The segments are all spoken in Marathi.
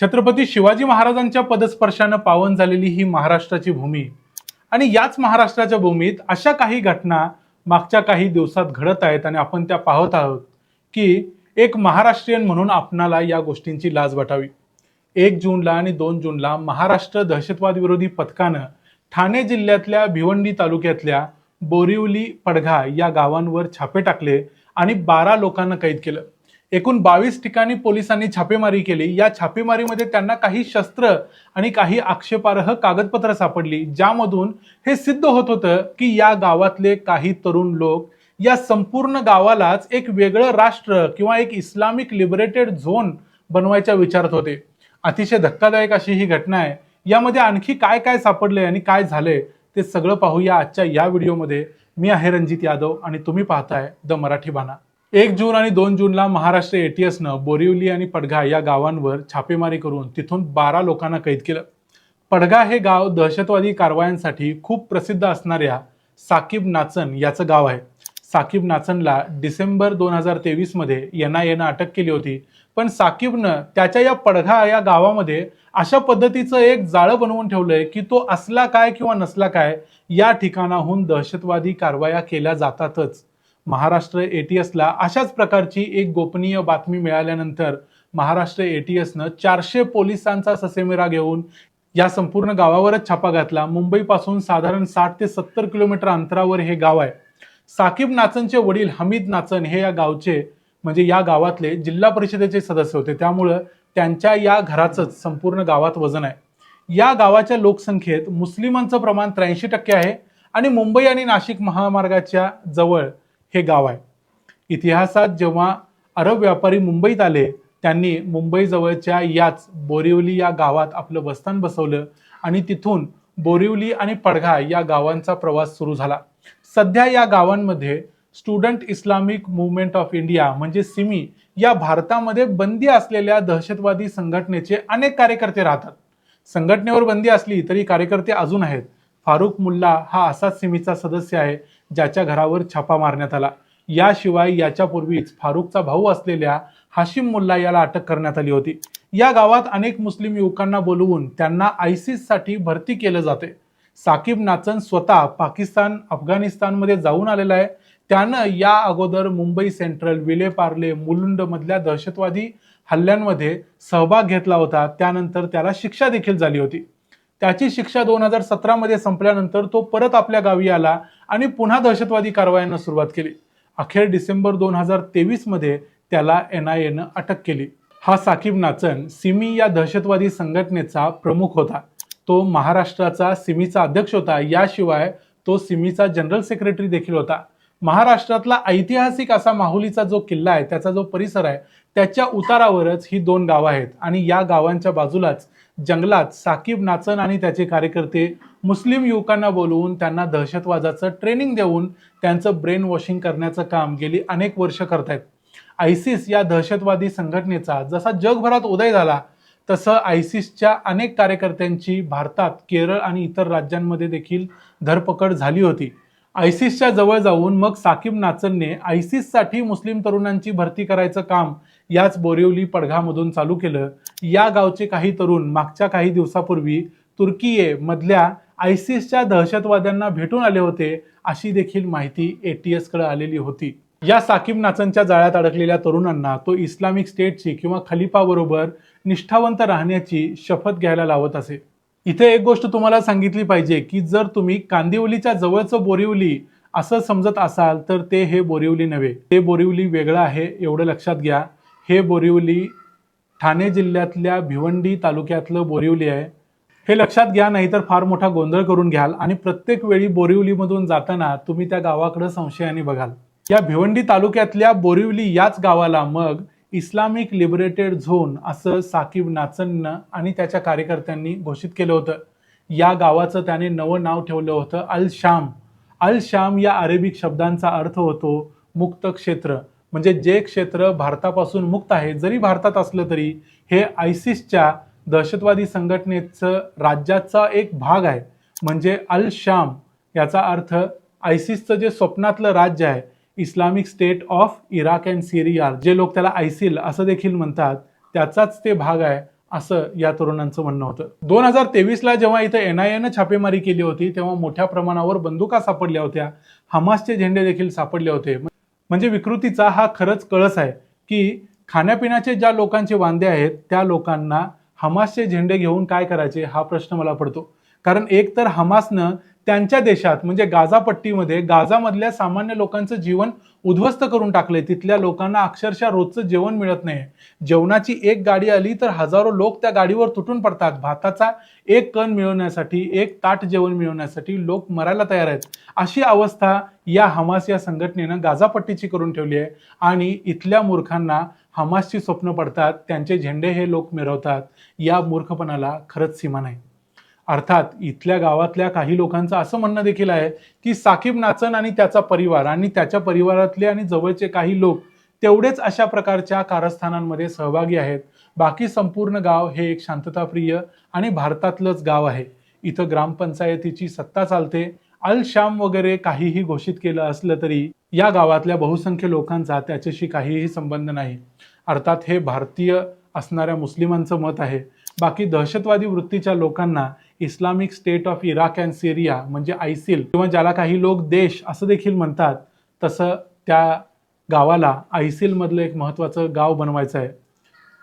छत्रपती शिवाजी महाराजांच्या पदस्पर्शानं पावन झालेली ही महाराष्ट्राची भूमी. आणि याच महाराष्ट्राच्या भूमीत अशा काही घटना मागच्या काही दिवसात घडत आहेत आणि आपण त्या पाहत आहोत की एक महाराष्ट्रीयन म्हणून आपणाला या गोष्टींची लाज वाटावी. एक जूनला आणि दोन जूनला महाराष्ट्र दहशतवाद विरोधी पथकानं ठाणे जिल्ह्यातल्या भिवंडी तालुक्यातल्या बोरिवली पडघा या गावांवर छापे टाकले आणि बारा लोकांना कैद केलं. एकूण बावीस ठिकाणी पोलिसांनी छापेमारी केली. या छापेमारीमध्ये त्यांना काही शस्त्र आणि काही आक्षेपार्ह कागदपत्र सापडली ज्यामधून हे सिद्ध होत होतं की या गावातले काही तरुण लोक या संपूर्ण गावालाच एक वेगळं राष्ट्र किंवा एक इस्लामिक लिबरेटेड झोन बनवायच्या विचारत होते. अतिशय धक्कादायक अशी ही घटना आहे. यामध्ये आणखी काय काय सापडलंय आणि काय झालंय ते सगळं पाहूया आजच्या या व्हिडिओमध्ये. मी आहे रणजित यादव आणि तुम्ही पाहताय द मराठी बाणा. एक जून आणि दोन जूनला महाराष्ट्र एटीएसनं बोरिवली आणि पडघा या गावांवर छापेमारी करून तिथून बारा लोकांना कैद केलं. पडघा हे गाव दहशतवादी कारवायांसाठी खूप प्रसिद्ध असणाऱ्या साकीब नाचन याचं गाव आहे. साकीब नाचनला डिसेंबर दोन हजार तेवीसमध्ये एन आय एनं अटक केली होती. पण साकीबनं त्याच्या या पडघा या गावामध्ये अशा पद्धतीचं एक जाळं बनवून ठेवलंय की तो असला काय किंवा नसला काय या ठिकाणाहून दहशतवादी कारवाया केल्या जातातच. महाराष्ट्र एटीएसला अशाच प्रकारची एक गोपनीय बातमी मिळाल्यानंतर महाराष्ट्र एटीएसनं चारशे पोलिसांचा ससेमिरा घेऊन या संपूर्ण गावावरच छापा घातला. मुंबईपासून साधारण साठ ते सत्तर किलोमीटर अंतरावर हे गाव आहे. साकीब नाचनचे वडील हमीद नाचन हे या गावचे म्हणजे या गावातले जिल्हा परिषदेचे सदस्य होते. त्यामुळं त्यांच्या या घराचंच संपूर्ण गावात वजन आहे. या गावाच्या लोकसंख्येत मुस्लिमांचं प्रमाण त्र्याऐंशी टक्के आहे आणि मुंबई आणि नाशिक महामार्गाच्या जवळ हे गाव आहे. इतिहासात जेव्हा अरब व्यापारी मुंबईत आले त्यांनी मुंबईजवळच्या याच बोरिवली या गावात आपलं बस्तान बसवलं आणि तिथून बोरिवली आणि पडघा या गावांचा प्रवास सुरू झाला. सध्या या गावांमध्ये student Islamic movement of India म्हणजे सिमी या भारतामध्ये बंदी असलेल्या दहशतवादी संघटनेचे अनेक कार्यकर्ते राहतात. संघटनेवर बंदी असली तरी कार्यकर्ते अजून आहेत. फारुख मुल्ला हा असाच सिमीचा सदस्य आहे. ज्याच्या घरावर छापा मारण्यात आला. याशिवाय याच्यापूर्वीच फारुखचा भाऊ असलेल्या हाशिम मुल्ला याला अटक करण्यात आली होती. या गावात अनेक मुस्लिम युवकांना बोलवून त्यांना आयसिससाठी भरती केलं जाते. साकीब नाचन स्वतः पाकिस्तान अफगाणिस्तानमध्ये जाऊन आलेला आहे. त्यानं या अगोदर मुंबई सेंट्रल विले पार्ले दहशतवादी हल्ल्यांमध्ये सहभाग घेतला होता. त्यानंतर त्याला शिक्षा देखील झाली होती. त्याची शिक्षा दोन हजार सतरामध्ये संपल्यानंतर तो परत आपल्या गावी आला आणि पुन्हा दहशतवादी कारवायांना सुरुवात केली. अखेर डिसेंबर दोन हजार तेवीसमध्ये त्याला एन आय एनं अटक केली. हा साकीब नाचन सिमी या दहशतवादी संघटनेचा प्रमुख होता. तो महाराष्ट्राचा सिमीचा अध्यक्ष होता. याशिवाय तो सिमीचा जनरल सेक्रेटरी देखील होता. महाराष्ट्रातला ऐतिहासिक असा माहुलीचा जो किल्ला आहे त्याचा जो परिसर आहे त्याच्या उतारावरच ही दोन गावं आहेत आणि या गावांच्या बाजूलाच जंगलात साकीब नाचन आणि त्याचे कार्यकर्ते मुस्लिम युवकांना बोलवून त्यांना दहशतवादाचं ट्रेनिंग देऊन त्यांचं ब्रेन वॉशिंग करण्याचं काम गेली अनेक वर्ष करतायत. आयसिस या दहशतवादी संघटनेचा जसा जगभरात उदय झाला तसं आयसिसच्या अनेक कार्यकर्त्यांची भारतात केरळ आणि इतर राज्यांमध्ये देखील धरपकड झाली होती. आयसिसच्या जवळ जाऊन मग साकीब नाचनने आयसिससाठी मुस्लिम तरुणांची भरती करायचं काम याच बोरिवली पडघामधून चालू केलं. या गावचे काही तरुण मागच्या काही दिवसापूर्वी तुर्कीये मधल्या आयसिसच्या दहशतवाद्यांना भेटून आले होते अशी देखील माहिती एटीएसकडे आलेली होती. या साकीब नाचनच्या जाळ्यात अडकलेल्या तरुणांना तो इस्लामिक स्टेटची किंवा खलिफाबरोबर निष्ठावंत राहण्याची शपथ घ्यायला लावत असे. इथे एक गोष्ट तुम्हाला सांगितली पाहिजे की जर तुम्ही कांदिवलीच्या जवळचं बोरिवली असं समजत असाल तर ते हे बोरिवली नव्हे. ते बोरिवली वेगळं आहे एवढं लक्षात घ्या. हे बोरिवली ठाणे जिल्ह्यातल्या भिवंडी तालुक्यातलं बोरिवली आहे. हे लक्षात घ्या नाहीतर फार मोठा गोंधळ करून घ्याल आणि प्रत्येक वेळी बोरिवलीमधून जाताना तुम्ही त्या गावाकडे संशयाने बघाल. या भिवंडी तालुक्यातल्या बोरिवली याच गावाला मग इस्लामिक लिबरेटेड झोन असं साकीब नाचननं आणि त्याच्या कार्यकर्त्यांनी घोषित केलं होतं. या गावाचं त्याने नवं नाव ठेवलं होतं अल शाम. अल शाम या अरेबिक शब्दांचा अर्थ होतो मुक्त क्षेत्र. म्हणजे जे क्षेत्र भारतापासून मुक्त आहे जरी भारतात असलं तरी हे आयसिसच्या दहशतवादी संघटनेचं राज्याचा एक भाग आहे. म्हणजे अल शाम याचा अर्थ आयसिसचं जे स्वप्नातलं राज्य आहे Islamic state of Iraq and Syria जे लोक त्याला आयसिल असं देखील म्हणतात त्याचाच ते भाग आहे असं या तरुणांचं म्हणणं होतं. दोन हजार तेवीसला जेव्हा इथं एन आय एनं छापेमारी केली होती तेव्हा मोठ्या प्रमाणावर बंदुका सापडल्या होत्या. हमासचे झेंडे देखील सापडले होते. म्हणजे विकृतीचा हा खरंच कळस आहे की खाण्यापिण्याचे ज्या लोकांचे वांदे आहेत त्या लोकांना हमासचे झेंडे घेऊन काय करायचे हा प्रश्न मला पडतो. कारण एक तर हमासनं त्यांच्या देशात म्हणजे गाझापट्टीमध्ये गाझामधल्या सामान्य लोकांचं जीवन उद्ध्वस्त करून टाकलंय. तिथल्या लोकांना अक्षरशः रोजचं जेवण मिळत नाही जेवणाची एक गाडी आली तर हजारो लोक त्या गाडीवर तुटून पडतात. भाताचा एक कण मिळवण्यासाठी एक ताट जेवण मिळवण्यासाठी लोक मरायला तयार आहेत. अशी अवस्था या हमास या संघटनेनं गाझापट्टीची करून ठेवली आहे. आणि इथल्या मूर्खांना हमासची स्वप्न पडतात. त्यांचे झेंडे हे लोक मिरवतात. या मूर्खपणाला खरंच सीमा नाही. अर्थात इथल्या गावातल्या काही लोकांचं असं म्हणणं देखील आहे की साकीब नाचन आणि त्याचा परिवार आणि त्याच्या परिवारातले आणि जवळचे काही लोक तेवढेच अशा प्रकारच्या कारस्थानांमध्ये सहभागी आहेत. बाकी संपूर्ण गाव हे एक शांतताप्रिय आणि भारतातलंच गाव आहे. इथं ग्रामपंचायतीची सत्ता चालते. अल शाम वगैरे काहीही घोषित केलं असलं तरी या गावातल्या बहुसंख्य लोकांचा त्याच्याशी काहीही संबंध नाही. अर्थात हे भारतीय असणाऱ्या मुस्लिमांचं मत आहे. बाकी दहशतवादी वृत्तीच्या लोकांना Islamic state of Iraq and Syria म्हणजे आयसिल किंवा ज्याला काही लोक देश असं देखील म्हणतात तसं त्या गावाला आयसिलमधलं एक महत्त्वाचं गाव बनवायचं आहे.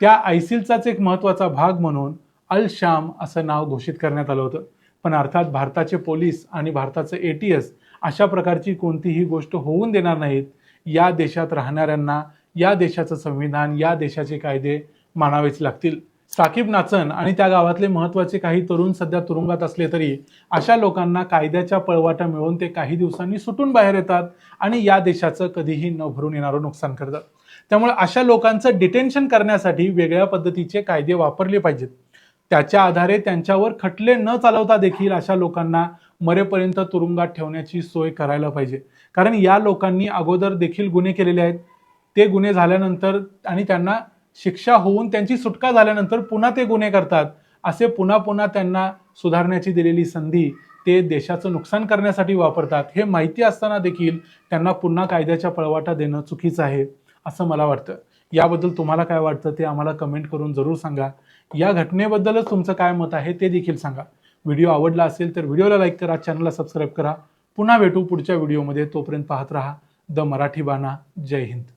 त्या आयसिलचाच एक महत्त्वाचा भाग म्हणून अल शाम असं नाव घोषित करण्यात आलं होतं. पण अर्थात भारताचे पोलीस आणि भारताचं ए टी एस अशा प्रकारची कोणतीही गोष्ट होऊन देणार नाहीत या देशात राहणाऱ्यांना या देशाचं संविधान या देशाचे कायदे मानावेच लागतील. साकीब नाचन आणि त्या गावातले महत्त्वाचे काही तरुण सध्या तुरुंगात असले तरी अशा लोकांना कायद्याच्या पळवाटा मिळून ते काही दिवसांनी सुटून बाहेर येतात आणि या देशाचं कधीही न भरून येणारं नुकसान करतात. त्यामुळे अशा लोकांचं डिटेन्शन करण्यासाठी वेगळ्या पद्धतीचे कायदे वापरले पाहिजेत. त्याच्या आधारे त्यांच्यावर खटले न चालवता देखील अशा लोकांना मरेपर्यंत तुरुंगात ठेवण्याची सोय करायला पाहिजे. कारण या लोकांनी अगोदर देखील गुन्हे केलेले आहेत. ते गुन्हे झाल्यानंतर आणि त्यांना शिक्षा होऊन त्यांची सुटका झाल्यानंतर पुन्हा ते गुन्हे करतात. असे पुन्हा पुन्हा त्यांना सुधारण्याची दिलेली संधी ते देशाचं नुकसान करण्यासाठी वापरतात. हे माहिती असताना देखील त्यांना पुन्हा कायद्याच्या पळवाटा देणं चुकीचं आहे असं मला वाटतं. याबद्दल तुम्हाला काय वाटतं ते आम्हाला कमेंट करून जरूर सांगा. या घटनेबद्दलच तुमचं काय मत आहे ते देखील सांगा. व्हिडिओ आवडला असेल तर व्हिडिओला लाईक करा चॅनलला सबस्क्राईब करा. पुन्हा भेटू पुढच्या व्हिडिओमध्ये. तोपर्यंत पाहत राहा. द मराठी बाणा. जय हिंद.